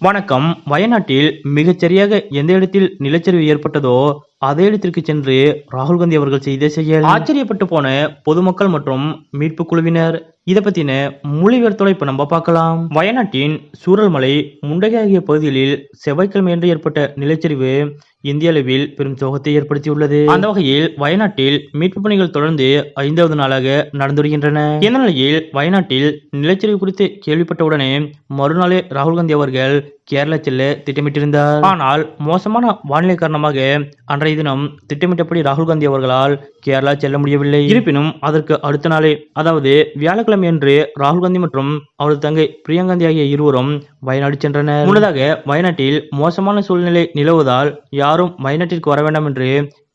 வணக்கம். வயநாட்டில் மிகச்சரியாக எந்த இடத்தில் நிலச்சரிவு ஏற்பட்டதோ அதே இடத்திற்கு சென்று ராகுல் காந்தி அவர்கள் செய்த செயல் ஆச்சரியப்பட்டு போன பொதுமக்கள் மற்றும் மீட்பு குழுவினர். இதை பத்தின மொழிபெயர்த்தோட இப்ப நம்ம பார்க்கலாம். வயநாட்டின் சூரல்மலை முண்டகை ஆகிய பகுதிகளில் செவ்வாய்க்கிழமை என்று ஏற்பட்ட நிலச்சரிவு இந்திய அளவில் பெரும் சோகத்தை ஏற்படுத்தியுள்ளது. அந்த வகையில் வயநாட்டில் மீட்பு பணிகள் தொடர்ந்து ஐந்தாவது நாளாக நடந்து வருகின்றன. இந்த நிலையில் வயநாட்டில் நிலச்சரிவு குறித்து கேள்விப்பட்டவுடனே மறுநாளே ராகுல் காந்தி அவர்கள் கேரளா செல்ல திட்டமிட்டிருந்தார். ஆனால் மோசமான வானிலை காரணமாக அன்றைய தினம் திட்டமிட்டபடி ராகுல் காந்தி அவர்களால் கேரளா செல்ல முடியவில்லை. இருப்பினும் அதற்கு அடுத்த நாளே அதாவது வியாழக்கிழமை அன்று ராகுல் காந்தி மற்றும் அவரது தங்கை பிரியங்காந்தி ஆகிய இருவரும் வயநாடு சென்றனர். முன்னதாக வயநாட்டில் மோசமான சூழ்நிலை நிலவுவதால் யாரும் வயநாட்டிற்கு வர வேண்டாம் என்று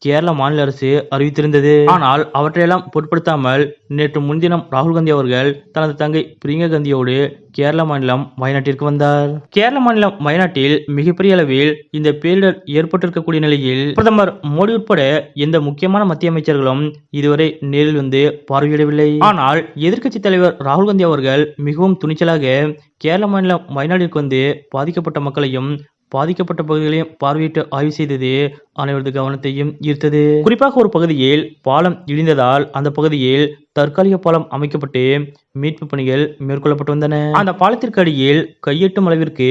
கேரள மாநில அரசு அறிவித்திருந்தது. ஆனால் அவற்றையெல்லாம் பொருட்படுத்தாமல் நேற்று முன்தினம் ராகுல் காந்தி அவர்கள் தனது தங்கை பிரியங்கா காந்தியோடு கேரள மாநிலம் வயநாட்டிற்கு வந்தார். கேரள மாநிலம் வயநாட்டில் மிகப்பெரிய அளவில் இந்த பேரிடர் ஏற்பட்டிருக்கக்கூடிய நிலையில் பிரதமர் மோடி உட்பட எந்த முக்கியமான மத்திய அமைச்சர்களும் இதுவரை நேரில் வந்து பார்வையிடவில்லை. ஆனால் எதிர்க்கட்சி தலைவர் ராகுல் காந்தி அவர்கள் மிகவும் துணிச்சலாக கேரள மாநிலம் வயநாட்டிற்கு வந்து பாதிக்கப்பட்ட மக்களையும் பாதிக்கப்பட்ட பகுதிகளையும் பார்வையிட்டு ஆய்வு செய்தது அனைவரது கவனத்தையும் ஈர்த்தது. குறிப்பாக ஒரு பகுதியில் பாலம் இடிந்ததால் அந்த பகுதியில் தற்காலிக பாலம் அமைக்கப்பட்டு மீட்பு பணிகள் மேற்கொள்ளப்பட்டு வந்தன. அந்த பாலத்திற்கு அடியில் கையெட்டும் அளவிற்கு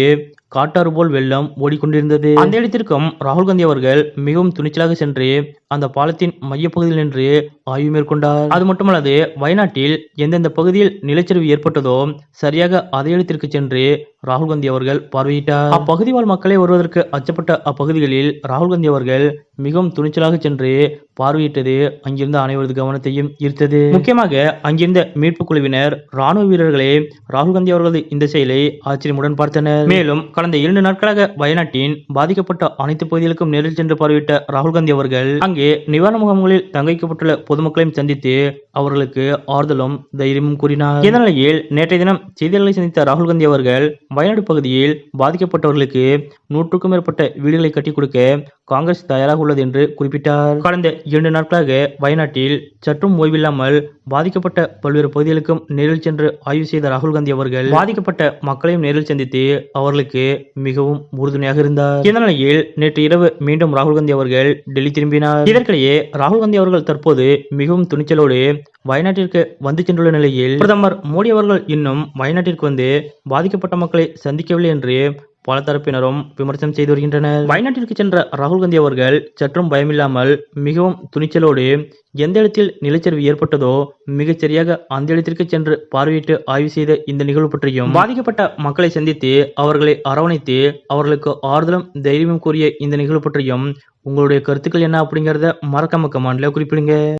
காட்டாறு போல் வெள்ளம் ஓடிக்கொண்டிருந்தது. அந்த இடத்திற்கும் ராகுல் காந்தி அவர்கள் மிகவும் துணிச்சலாக சென்று அந்த பாலத்தின் மையப்பகுதியில் நின்று ஆய்வு மேற்கொண்டார். அது மட்டுமல்லாது வயநாட்டில் எந்தெந்த பகுதியில் நிலச்சரிவு ஏற்பட்டதோ சரியாக அதே இடத்திற்கு சென்று ராகுல் காந்தி அவர்கள் பார்வையிட்டார். அப்பகுதி வாழ் மக்களை வருவதற்கு அச்சப்பட்ட அப்பகுதிகளில் ராகுல் காந்தி அவர்கள் மிகவும் துணிச்சலாக சென்று பார்வையிட்டது அங்கிருந்த அனைவரது கவனத்தையும் ஈர்த்தது. முக்கியமாக அங்கிருந்த மீட்பு குழுவினர் ராணுவ வீரர்களே ராகுல் காந்தி அவர்களது இந்த செயலை ஆச்சரியமுடன் பார்த்தனர். மேலும் கடந்த இரண்டு நாட்களாக வயநாட்டின் பாதிக்கப்பட்ட அனைத்து பகுதிகளுக்கும் நேரில் சென்று பார்வையிட்ட ராகுல் காந்தி அவர்கள் அங்கே நிவாரண முகாம்களில் தங்க வைக்கப்பட்டுள்ள பொதுமக்களையும் சந்தித்து அவர்களுக்கு ஆறுதலும் தைரியமும் கூறினார். இந்த நிலையில் நேற்றைய தினம் செய்தியாளர்களை சந்தித்த ராகுல் காந்தி அவர்கள் வயநாடு பகுதியில் பாதிக்கப்பட்டவர்களுக்கு நூற்றுக்கும் மேற்பட்ட வீடுகளை கட்டிக் கொடுக்க காங்கிரஸ் தயாராக உள்ளது என்று குறிப்பிட்டார். கடந்த இரண்டு நாட்களாக வயநாட்டில் சற்றும் ஓய்வில்லாமல் பாதிக்கப்பட்ட பல்வேறு பகுதிகளுக்கும் நேரில் சென்று ஆய்வு செய்த ராகுல் காந்தி அவர்கள் பாதிக்கப்பட்ட மக்களையும் நேரில் சந்தித்து அவர்களுக்கு மிகவும் உறுதுணையாக இருந்தார். இந்த நிலையில் நேற்று இரவு மீண்டும் ராகுல் காந்தி அவர்கள் டெல்லி திரும்பினார். இதற்கிடையே ராகுல் காந்தி அவர்கள் தற்போது மிகவும் துணிச்சலோடு வயநாட்டிற்கு வந்து சென்றுள்ள நிலையில் பிரதமர் மோடி அவர்கள் இன்னும் வயநாட்டிற்கு வந்து பாதிக்கப்பட்ட மக்களை சந்திக்கவில்லை என்று பல தரப்பினரும் விமர்சனம் செய்து வருகின்றனர். வயநாட்டிற்கு சென்ற ராகுல் காந்தி அவர்கள் சற்றும் பயமில்லாமல் மிகவும் துணிச்சலோடு எந்த இடத்தில் நிலச்சரிவு ஏற்பட்டதோ மிகச் சரியாக அந்த இடத்திற்கு சென்று பார்வையிட்டு ஆய்வு செய்த இந்த நிகழ்வு பற்றியும் பாதிக்கப்பட்ட மக்களை சந்தித்து அவர்களை அரவணைத்து அவர்களுக்கு ஆறுதலும் தைரியமும் கூறிய இந்த நிகழ்வு பற்றியும் உங்களுடைய கருத்துக்கள் என்ன அப்படிங்கறத மறக்காம கமெண்ட்ல குறிப்பிடுங்க.